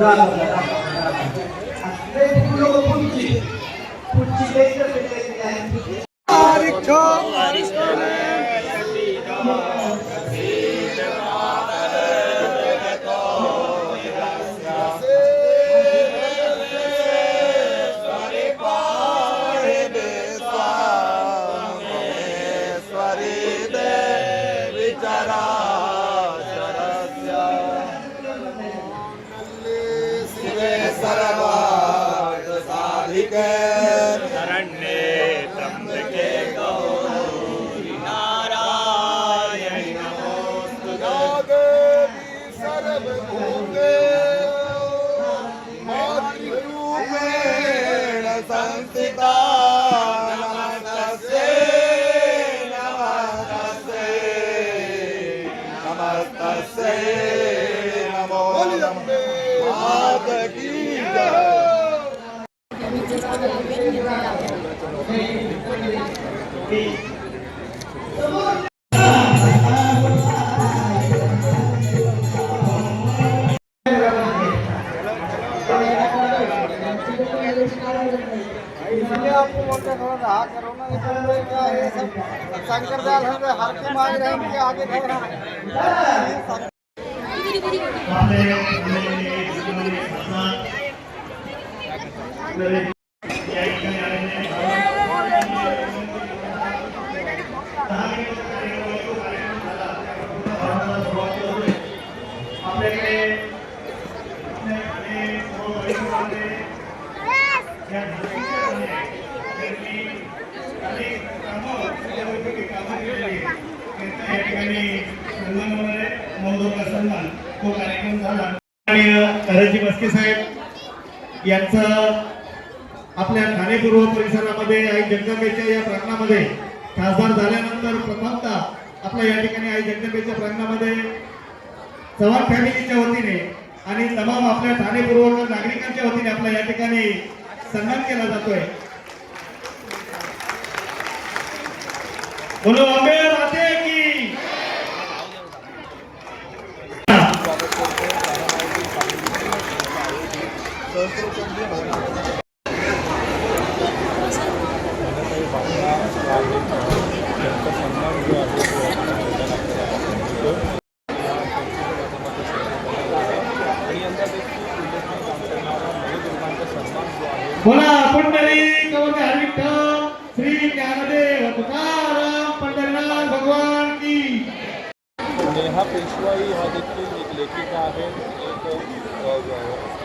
না शंकर दयाल हम हर के मांग रहे हैं कि आगे थोड़ा तो कार्यक्रम झाला आणि मस्के साहेब आपल्या ठाणे पूर्व परिसरामध्ये आई जगदंबेच्या या प्रांगणामध्ये खासदार झाल्यानंतर प्रथमतः आपल्या या ठिकाणी आई जगदंबेच्या प्रांगणामध्ये चव्हाण फॅमिलीच्या वतीने आणि तमाम आपल्या ठाणे पूर्व नागरिकांच्या वतीने आपल्या या ठिकाणी सन्मान केला जातोय. बोलो अम्बे माते की बोला पंढरी कवटे हरिविठ्ठल श्री ज्ञानदेव तुकाराम पंढरीनाथ भगवान की नेहा पेशवाई हा देखील एक लेखिका आहे एक अ, व-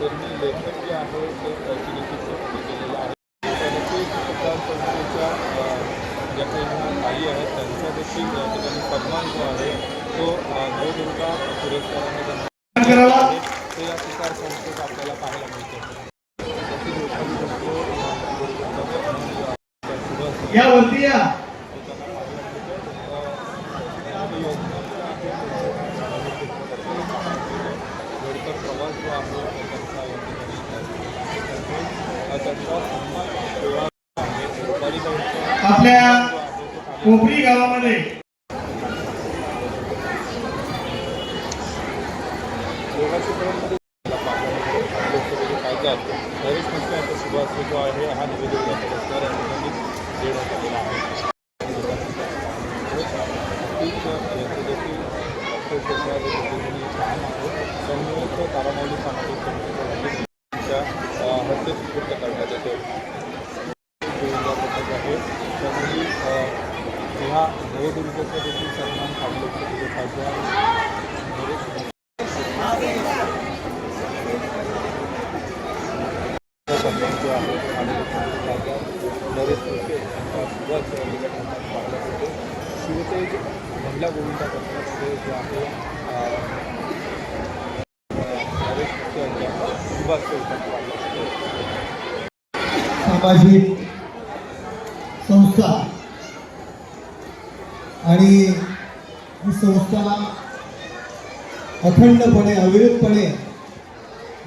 त्यांनी लेखक जे आहे ते प्रतिनिधी चित्रपट केलेलं आहे त्यांची मतदार संस्थेच्या ज्या काही आई आहेत त्यांचा देखील या ठिकाणी सन्मान जो आहे तो नवदुर्गा पुरस्काराने त्यांना ते या पुकार संस्थेत आपल्याला पाहायला मिळते त्याची या वरती या गडकर प्रवास जो आहे त्यांचा या ठिकाणी त्यांचा सन्मान सोहळा आहे दुपारी त्यांचा आपल्या कोपरी गावामध्ये. सांगतो परंपरा पाहिजे लोकसभेचे कायद्यात नरेश मिश्रा यांचा सुभाष जो आहे हा निवेदन पुरस्कार या ठिकाणी देण्यात आलेला आहे तीच यांचं देखील अक्षय प्रसाद या पद्धतीने छान आहे समन्वयक तारामाऊली सामाजिक संस्थेच्या वतीने त्यांच्या हस्ते सुपूर्द करण्यात येते गोविंदा पथक आहे त्यामुळे ह्या नवदुर्गाचा देखील सन्मान ठाणे लोकसभेचे खासदार नरेश मिश्रा सन्मान जो आहे आणि खासदार नरेश मिश्रे देखील सन्मान पाहिला जातो शिवतेज महिला गोविंदा पथक जे आहे सामाजिक संस्था आणि ही संस्था अखंडपणे अविरतपणे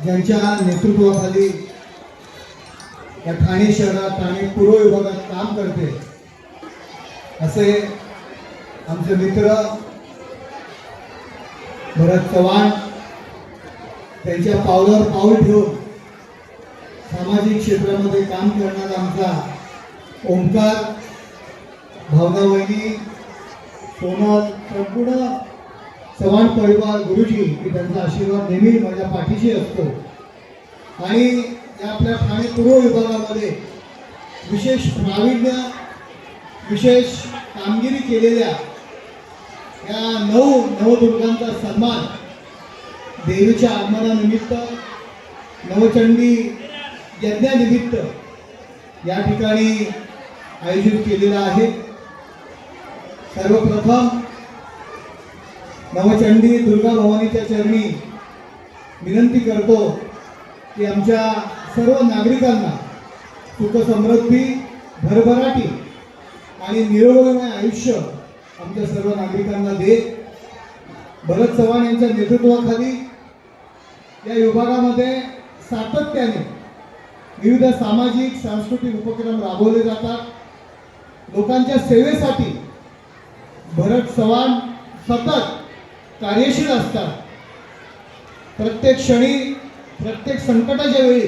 ज्यांच्या नेतृत्वाखाली या ठाणे शहरात ठाणे पूर्व विभागात काम करते असे आमचे मित्र भरत चव्हाण त्यांच्या पावलावर पाऊल ठेवून सामाजिक क्षेत्रामध्ये काम करणारा आमचा ओंकार भावना वहिनी सोनल संपूर्ण चव्हाण परिवार गुरुजी की त्यांचा आशीर्वाद नेहमी माझ्या पाठीशी असतो. आणि या आपल्या ठाणे पूर्व विभागामध्ये विशेष प्रावीण्य विशेष कामगिरी केलेल्या या नऊ नवदुर्गांचा सन्मान देवीच्या आगमनानिमित्त नवचंडी यज्ञानिमित्त या ठिकाणी आयोजित केलेला आहे. सर्वप्रथम नवचंडी दुर्गा भवानीच्या चरणी विनंती करतो की आमच्या सर्व नागरिकांना सुखसमृद्धी भरभराटी आणि निरोगमय आयुष्य आमच्या सर्व नागरिकांना दे. भरत चव्हाण यांच्या नेतृत्वाखाली या विभागामध्ये सातत्याने विविध सामाजिक सांस्कृतिक उपक्रम राबवले जातात. लोकांच्या सेवेसाठी भरत चव्हाण सतत कार्यशील असतात. प्रत्येक क्षणी प्रत्येक संकटाच्या वेळी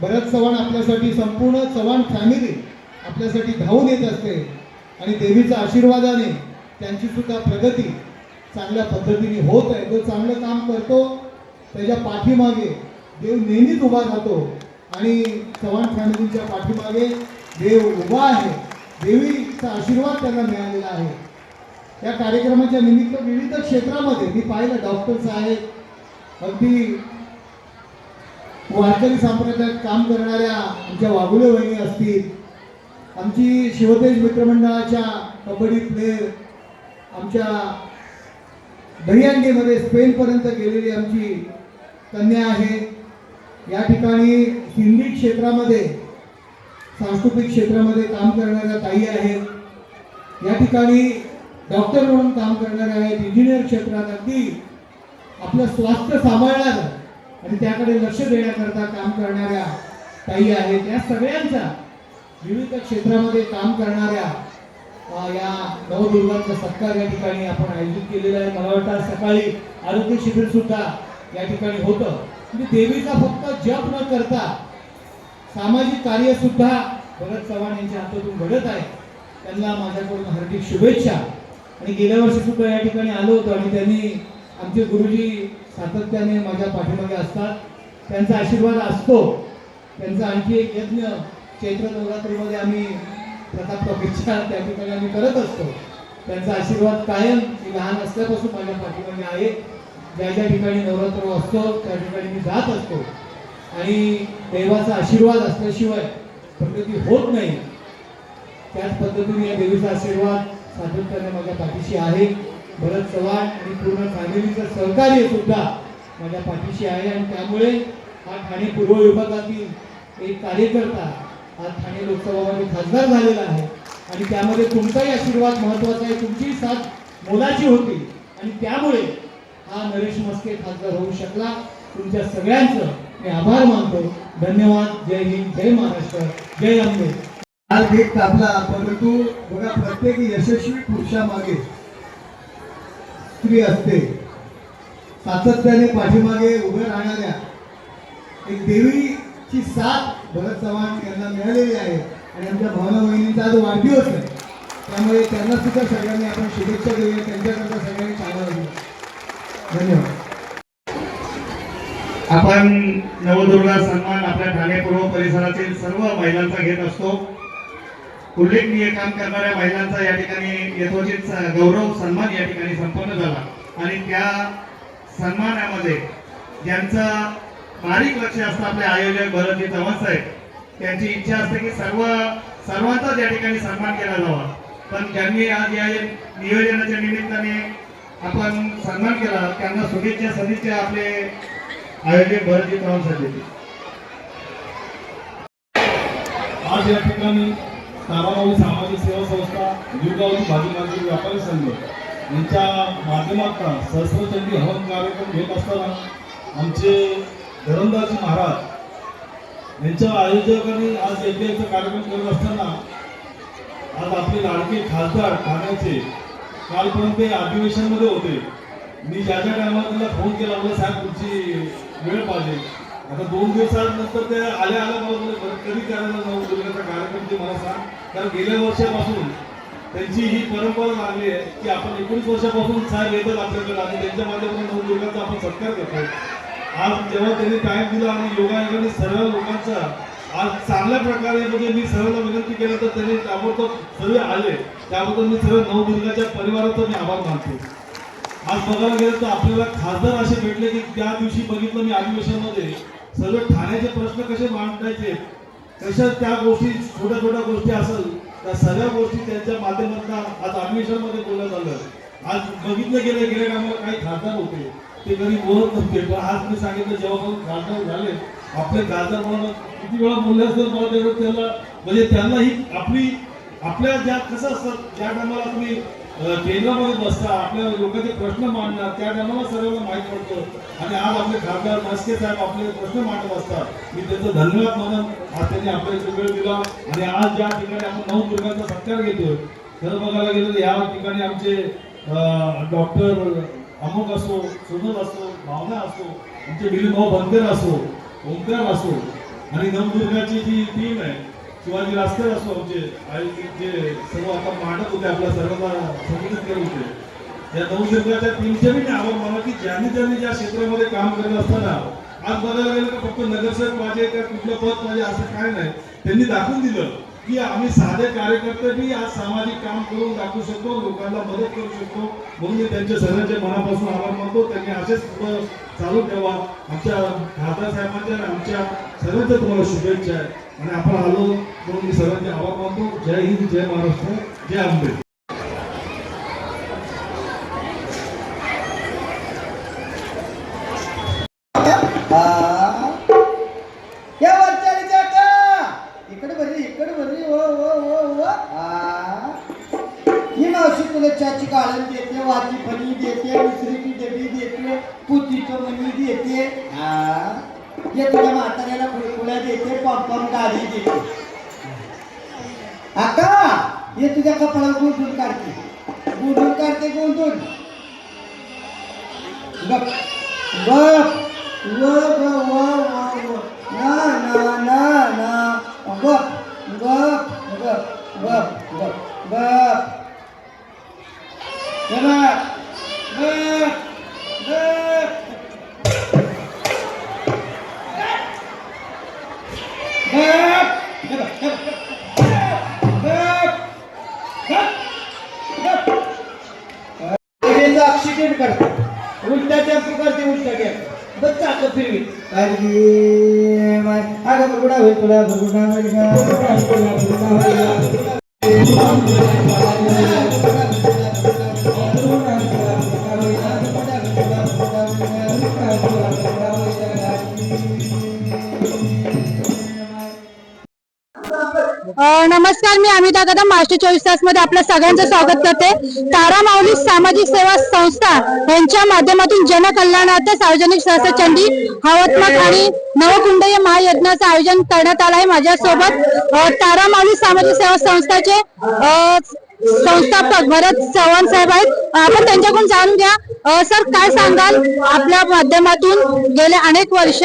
भरत चव्हाण आपल्यासाठी संपूर्ण चव्हाण फॅमिली आपल्यासाठी धावून येत असते आणि देवीच्या आशीर्वादाने त्यांची सुद्धा प्रगती चांगल्या पद्धतीने होत आहे. जो चांगलं काम करतो त्याच्या पाठीमागे देव नेहमीच उभा राहतो आणि चव्हाण फॅमिलीच्या पाठीमागे देव उभा आहे. देवीचा आशीर्वाद त्यांना मिळालेला आहे. या कार्यक्रमाच्या निमित्त विविध क्षेत्रामध्ये मी पाहिलं डॉक्टर्स आहेत अगदी वारकरी संप्रदायात काम करणाऱ्या आमच्या वाघुले वहिनी असतील आमची शिवतेज मित्रमंडळाच्या कबड्डी प्लेअर आमच्या दहीहंडीमध्ये स्पेनपर्यंत गेलेली आमची कन्या आहे. या ठिकाणी हिंदी क्षेत्रामध्ये सांस्कृतिक क्षेत्रामध्ये काम करणाऱ्या ताई आहेत. या ठिकाणी डॉक्टर म्हणून काम करणाऱ्या आहेत इंजिनियर क्षेत्रात अगदी आपलं स्वास्थ्य सांभाळणार आणि त्याकडे लक्ष देण्याकरता काम करणाऱ्या ताई आहेत. या सगळ्यांचा विविध क्षेत्रामध्ये काम करणाऱ्या या नवदुर्गांचा सत्कार या ठिकाणी आपण आयोजित केलेला आहे. मला वाटतं सकाळी आरोग्य शिबिर सुद्धा या ठिकाणी होतं. म्हणजे देवीचा फक्त जप न करता सामाजिक कार्य सुद्धा भरत चव्हाण यांच्या हातातून घडत आहे. त्यांना माझ्याकडून हार्दिक शुभेच्छा. आणि गेल्या वर्षी सुद्धा या ठिकाणी आलो होतो आणि त्यांनी आमचे गुरुजी सातत्याने माझ्या पाठीमागे असतात. त्यांचा आशीर्वाद असतो. त्यांचा आणखी एक यज्ञ चैत्र नवरात्रीमध्ये आम्ही प्रताप टॉकीजच्या त्या ठिकाणी आम्ही करत असतो. त्यांचा आशीर्वाद कायम मी लहान असल्यापासून माझ्या पाठीमागे आहे. ज्या ज्या ठिकाणी नवरात्र असतो त्या ठिकाणी मी जात असतो. आणि देवाचा आशीर्वाद असल्याशिवाय प्रगती होत नाही. त्याच पद्धतीने या देवीचा आशीर्वाद सादर करणे माझ्या पाठीशी आहे. भरत चव्हाण आणि पूर्ण फॅमिलीचं सहकार्य सुद्धा माझ्या पाठीशी आहे आणि त्यामुळे हा ठाणे पूर्व विभागातील एक कार्यकर्ता आज ठाणे लोकसभामध्ये खासदार झालेला आहे. आणि त्यामध्ये तुमचाही आशीर्वाद महत्त्वाचा आहे. तुमची साथ मोलाची होती. आणि त्यामुळे हा नरेश मस्के खासदार होऊ शकला. तुमच्या सगळ्यांचं मी आभार मानतो. धन्यवाद. जय हिंद. जय महाराष्ट्र. जय अंबे. काल भेट कापला परंतु बघा प्रत्येक यशस्वी पुरुषामागे स्त्री असते. सातत्याने पाठीमागे उभे राहणाऱ्या एक देवीची साथ भरत चव्हाण यांना मिळालेली आहे आणि आमच्या भावना बहिणींचा आज वाढदिवस आहे. त्यामुळे त्यांना सुद्धा सगळ्यांनी आपण शुभेच्छा देऊया. त्यांच्याकरता सगळ्यांनी चांगला धन्यवाद. आपण नवदुर्गा सन्मान आपल्या ठाणे पूर्व परिसरातील सर्व महिलांचा घेत असतो. उल्लेखनीय काम करणाऱ्या महिलांचा या ठिकाणी यथोचित गौरव सन्मान या ठिकाणी संपन्न झाला. आणि त्या सन्मानामध्ये ज्यांचं बारीक लक्ष असतं आपले आयोजक भरतजी चव्हाण साहेब त्यांची इच्छा असते की सर्व सर्वांचाच या ठिकाणी सन्मान केला जावा. पण ज्यांनी आज या नियोजनाच्या निमित्ताने आपण सन्मान केला त्यांना शुभेच्छा सदिच्छा आपले आयोजक भरतजी चव्हाण साहेब आज या ठिकाणी सामाजिक सेवा संस्था दुर्गावती भाजी मार्केट व्यापारी संघ यांच्या माध्यमातून सहस्रचंडी हवन कार्यक्रम घेत असताना आमचे धरमदास महाराज यांच्या आयोजकांनी आज यज्ञाचा कार्यक्रम करत असताना आज आपले लाडके खासदार ठाण्याचे कालपर्यंत ते अधिवेशनमध्ये होते. मी ज्या ज्या टायमाला त्यांना फोन केला म्हणजे साहेब तुमची वेळ पाहिजे. आता दोन दिवसानंतर ते आल्या आल्या मला कधी करायला जाऊ दुर्गाचा कार्यक्रम ते मला सांग. कारण गेल्या वर्षापासून त्यांची ही परंपरा लागली आहे की आपण एकोणीस वर्षापासून साहेब येतात आपल्याकडे. आणि त्यांच्या माध्यमातून नऊ दुर्गाचा आपण सत्कार करतो आज जेव्हा त्यांनी टाईम दिला आणि योगायोगाने सर्व लोकांचा आज चांगल्या प्रकारे म्हणजे मी सर्वांना विनंती केला तर त्यांनी ताबडतोब सर्व आले. त्याबद्दल मी सर्व नवदुर्गाच्या परिवाराचा मी आभार मानतो. आज बघायला गेलं तर आपल्याला खासदार असे भेटले की त्या दिवशी बघितलं मी अधिवेशनमध्ये सर्व ठाण्याचे प्रश्न कसे मांडायचे? कशा त्या गोष्टी छोट्या छोट्या गोष्टी असेल त्या सगळ्या गोष्टी त्यांच्या माध्यमातून आज अधिवेशनमध्ये बोलण्यात आलं आज बघितलं गेलं गेल्या कामाला काही खासदार होते. ते कधी बोलत नव्हते पण आज मी सांगितलं जेव्हा खासदार झाले आपले खासदार मला किती वेळा बोलले असतील मला तेवढं त्याला म्हणजे त्यांना ही आपली आपल्या ज्या कसं असतं ज्या टायमाला तुम्ही केंद्रामध्ये बसता आपल्या लोकांचे प्रश्न मांडणार त्या टायमाला सर्वांना माहीत पडतं. आणि आज आपले खासदार मस्के साहेब आपले प्रश्न मांडत असतात. मी त्यांचं धन्यवाद म्हणून आज त्यांनी आपल्याला वेळ दिला. आणि आज ज्या ठिकाणी आपण नऊ दुर्गांचा सत्कार घेतोय खरं बघायला गेलं तर या ठिकाणी आमचे डॉक्टर अमुक असो सुनोद असो भावना असो आमचे दिलीप भाऊ बनकर असो ओंकार असो आणि नवदुर्गाची जी टीम आहे शिवाजी रास्ते असो आमचे जे सर्व आता मांडत होते आपल्या सर्वांना संबोधित करत होते या नवदुर्गाच्या तीनशे मी आभार माना की ज्यांनी ज्यांनी ज्या क्षेत्रामध्ये काम करत असताना आज बघायला गेलं का फक्त नगरसेवक माझे का कुठलं पद माझे असं काय नाही त्यांनी दाखवून दिलं. की आम्ही साधे कार्यकर्ते बी आज सामाजिक काम करून दाखवू शकतो लोकांना मदत करू शकतो. म्हणून मी त्यांच्या सर्वांचे मनापासून आभार मानतो. त्यांनी असेच चालू ठेवा. आमच्या खासदार साहेबांच्या आणि आमच्या सर्वांच्या तुम्हाला शुभेच्छा आहे. आणि आपण आलो म्हणून मी सर्वांचे आभार मानतो. जय हिंद जय महाराष्ट्र जय आंबेडकर. ते तुझ्या म्हाताऱ्याला फुलफुला देते पॉपकॉर्न गाडी देते आका हे तुझ्या कपाळावर गुंडून काढते गुंडून काढते गुंडून गप गप व व व व ना ना ना ना गप गप गप गप गप गप फिरवीत गाडी बच्चा अक्का फिरवीत अरे माय अगं भरगुडा होईल तुला भरगुडा होईल का? भरगुडा होईल तुला, भरगुडा होईल का? नमस्कार मी अमिता कदम मास्टर चोवीस तासमध्ये आपल्या सगळ्यांचं स्वागत करते. तारा माऊली सामाजिक सेवा संस्था यांच्या माध्यमातून जनकल्याणार्थ सार्वजनिक सहसा चंडी हवत्मक आणि नवकुंड या महायज्ञाचं आयोजन करण्यात आलं आहे माझ्यासोबत. तारा माऊली सामाजिक सेवा संस्थाचे संस्थापक भरत चव्हाण साहेब आहेत. आपण त्यांच्याकडून जाणून घ्या. सर काय सांगाल? आपल्या माध्यमातून गेले अनेक वर्ष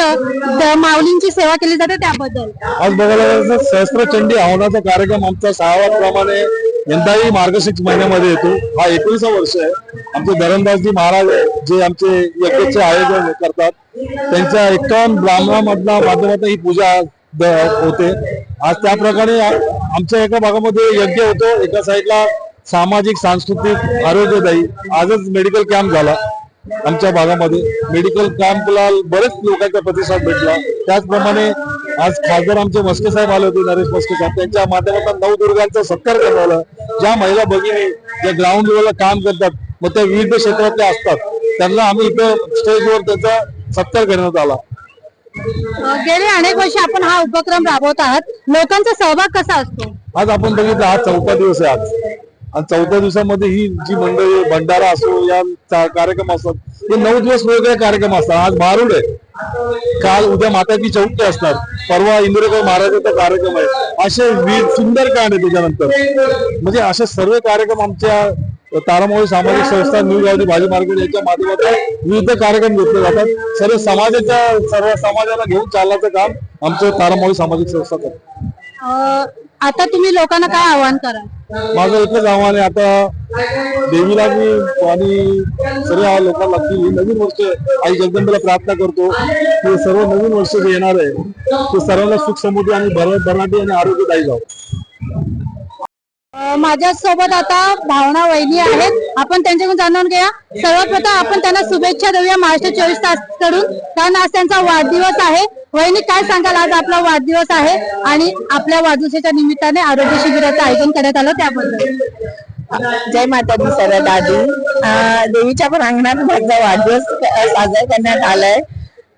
माऊलींची सेवा केली जाते त्याबद्दल. आज बघायला गेलं तर सहस्त्रचंडी हवनाचा कार्यक्रम आमचा सहावा प्रमाणे यंदाही मार्गशीर्ष महिन्यामध्ये येतो. हा एकोणीसा वर्ष आहे. आमचे धरणदासजी महाराज जे आमचे यज्ञाचे आयोजन करतात. त्यांच्या एकावन्न ब्राह्मणामधला माध्यमातून ही पूजा होते. आज त्या प्रकारे आमच्या एका भागामध्ये यज्ञ होतो. एका साईडला सामाजिक सांस्कृतिक आरोग्यदायी आजच मेडिकल कॅम्प झाला आमच्या भागामध्ये. मेडिकल कॅम्पला बरेच लोकांचा प्रतिसाद भेटला. त्याचप्रमाणे आज खासदार आमचे मस्के साहेब आले होते नरेश मस्के साहेब. त्यांच्या माध्यमातून नवदुर्गांचा सत्कार करण्यात आला ज्या महिला भगिनी ज्या ग्राउंड लेवलला काम करतात मग त्या विविध क्षेत्रातल्या असतात त्यांना आम्ही इथं स्टेजवर त्याचा सत्कार करण्यात आला. गेले अनेक वर्ष आपण हा उपक्रम राबवत आहात. लोकांचा सहभाग कसा असतो? आज आपण बघितलं हा चौथा दिवस आहे आज. आणि चौथ्या दिवसामध्ये ही जी मंडळी भंडारा असो या कार्यक्रम असतात हे नऊ दिवस वेगवेगळे कार्यक्रम असतात. आज भारूड आहे. काल उद्या माताची चौथी असतात परवा इंदिरेकर महाराजांचा कार्यक्रम आहे. असे वीर सुंदर कांड आहे त्याच्यानंतर. म्हणजे असे सर्व कार्यक्रम आमच्या तारामोळी सामाजिक संस्था न्यू गावठी भाजी मार्केट याच्या माध्यमातून विविध कार्यक्रम घेतले जातात. सर्व समाजाच्या सर्व समाजाला घेऊन चालण्याचं काम आमचं तारामोळी सामाजिक संस्था करते. आता तुम्ही लोकांना काय आवाहन कराल? माझं एकच आव्हान आहे आता देवीला मी आणि सर्व लोकांना की ही नवीन वर्ष आई जगदंबेला प्रार्थना करतो. की सर्व नवीन वर्ष जे येणार आहे ते सर्वांना सुख समृद्धी आणि भर भरनाटी आणि आरोग्यदायी जावं. माझ्यासोबत आता भावना वहिनी आहेत. आपण त्यांच्याकडून जाणून घ्या सर्वप्रथम आपण त्यांना शुभेच्छा देऊया महाराष्ट्र चोवीस तासकडून कारण आज त्यांचा वाढदिवस आहे. वहिनी काय सांगाल? आज आपला वाढदिवस आहे आणि आपल्या वाढदिवसाच्या निमित्ताने आरोग्य शिबिराचं आयोजन करण्यात आलं त्याबद्दल. जय माता दी सर्व दादी. देवीच्या प्रांगणात माझा वाढदिवस साजरा करण्यात आलाय.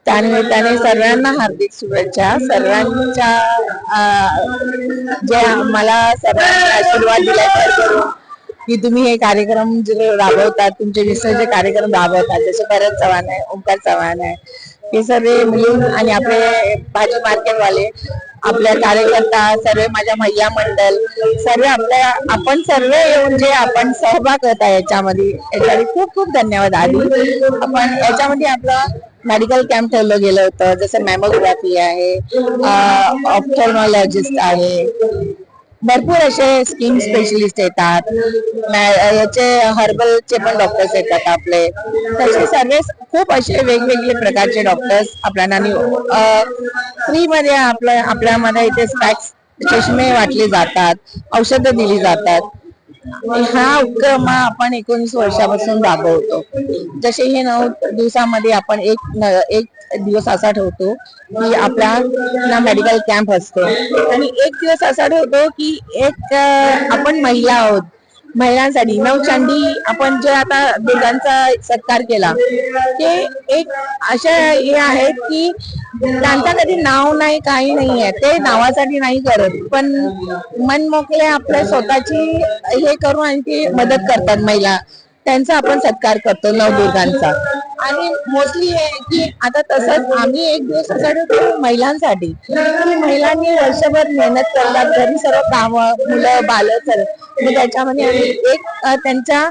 त्यानिमित्ताने सर्वांना हार्दिक शुभेच्छा. सर्वांच्या जे मला सर्वांनी आशीर्वाद दिला की तुम्ही हे कार्यक्रम जे राबवतात तुमचे विसर्ज कार्यक्रम राबवतात जसे भरत चव्हाण आहे ओंकार चव्हाण आहे हे सर्व मिळून आणि आपले भाजी मार्केटवाले आपल्या कार्यकर्ता सर्व माझ्या महिला मंडल सर्व आपल्या आपण सर्व येऊन जे आपण सहभाग होत आहे याच्यामध्ये खूप खूप धन्यवाद. आधी आपण याच्यामध्ये आपलं मेडिकल कॅम्प ठेवलं गेलं होतं. जसं मॅमोग्राफी आहे ऑप्थॉर्मॉलॉजिस्ट आहे. भरपूर असे स्किन स्पेशलिस्ट येतात. याचे हर्बलचे पण डॉक्टर्स येतात आपले. तसे सर्व खूप असे वेगवेगळे प्रकारचे डॉक्टर्स आपल्याला फ्री मध्ये आपल्या आपल्यामध्ये इथे स्पॅक्स चष्मे वाटले जातात औषधं दिली जातात. हा उपक्रम आपण एकोणीस वर्षापासून राबवतो. जसे हे नऊ दिवसामध्ये आपण एक एक दिवस असा ठेवतो की आपला मेडिकल कॅम्प असतो. आणि एक दिवस असा ठेवतो की एक आपण महिला आहोत. महिलांसाठी नवचंडी आपण जे आता दोघांचा सत्कार केला ते एक अशा हे आहेत की त्यांचा कधी नाव नाही काही नाही आहे. ते नावासाठी नाही करत पण मन मोकळे आपल्या स्वतःची हे करून आणखी मदत करतात महिला. त्यांचा आपण सत्कार करतो नवदुर्गांचा. आणि मोस्टली हे की आता तसंच आम्ही एक दिवस असा ठेवतो महिलांसाठी की महिलांनी वर्षभर मेहनत करतात घरी सर्व काम मुलं बाल सर्व त्याच्यामध्ये आम्ही एक त्यांच्या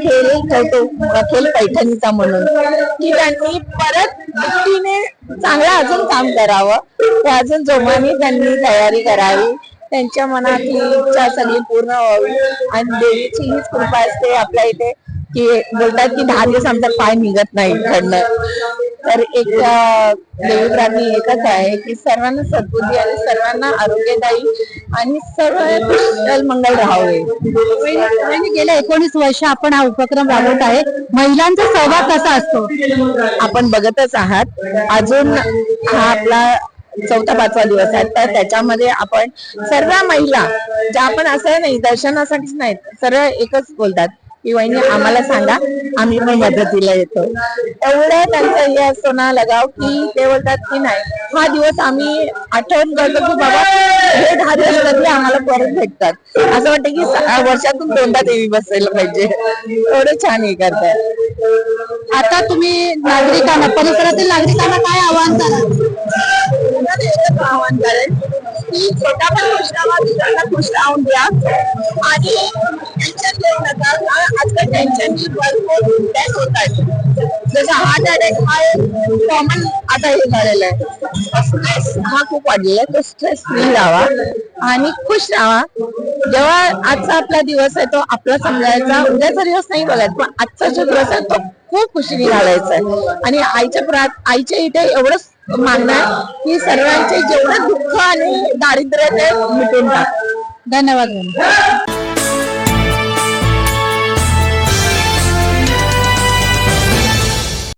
खेळ ठेवतो खेळ पैठणीचा म्हणून. की त्यांनी परत दृष्टीने चांगलं अजून काम करावं. ते अजून जोमाने त्यांनी तयारी करावी. त्यांच्या मनातली इच्छा सगळी पूर्ण व्हावी. आणि देवीची हीच कृपा असते आपल्या इथे. की बोलतात की दहा दिवस आमचा पाय निघत नाही इकडनं तर एक देवप्राणी एकच आहे की सर्वांना सद्बुद्धी आणि सर्वांना आरोग्यदायी आणि सर्व कुशल मंगल राहावे. गेल्या एकोणीस वर्ष आपण हा उपक्रम राबवत आहे. महिलांचा सहभाग कसा असतो? आपण बघतच आहात. अजून हा आपला चौथा पाचवा दिवस आहे. तर त्याच्यामध्ये आपण सर्व महिला ज्या आपण असं नाही दर्शनासाठीच नाहीत सर्व एकच बोलतात. की वहिनी आम्हाला सांगा आम्ही पण मदतीला येतो. एवढं त्यांचा हे असतो ना लगाव की ते बोलतात की नाही हा दिवस आम्ही आठवण करतो की बाबा हे दहा दिवस आम्हाला परत भेटतात. असं वाटतं की वर्षातून दोनदा देवी बसायला पाहिजे. एवढं छान हे करतात. आता तुम्ही नागरिकांना परिसरातील नागरिकांना काय आवाहन कराल? आव्हान करेल की छोटा पण खुश राहा दुसऱ्यांना खुश राहून द्या. आणि टेन्शन घेऊ नका आजकाल टेन्शन भरपूर होत आहे जसं हार्ट अटॅक हा कॉमन आता हे झालेला आहे. स्ट्रेस हा खूप वाढलेला आहे. तो स्ट्रेस फ्री राहावा आणि खुश राहा जेव्हा आजचा आपला दिवस आहे तो आपला समजायचा. उद्याचा दिवस नाही बघायचा पण आजचा जो दिवस आहे तो खूप खुशीने घालायचा आहे. आणि आईच्या प्रात आईच्या इथे एवढंच मागणं की सर्वांचे जेवढं दुःख आणि दारिद्र्य ते मिटून टाक. धन्यवाद.